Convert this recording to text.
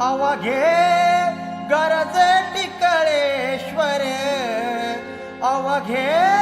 अवघे गरज टिकळेश्वर अवघे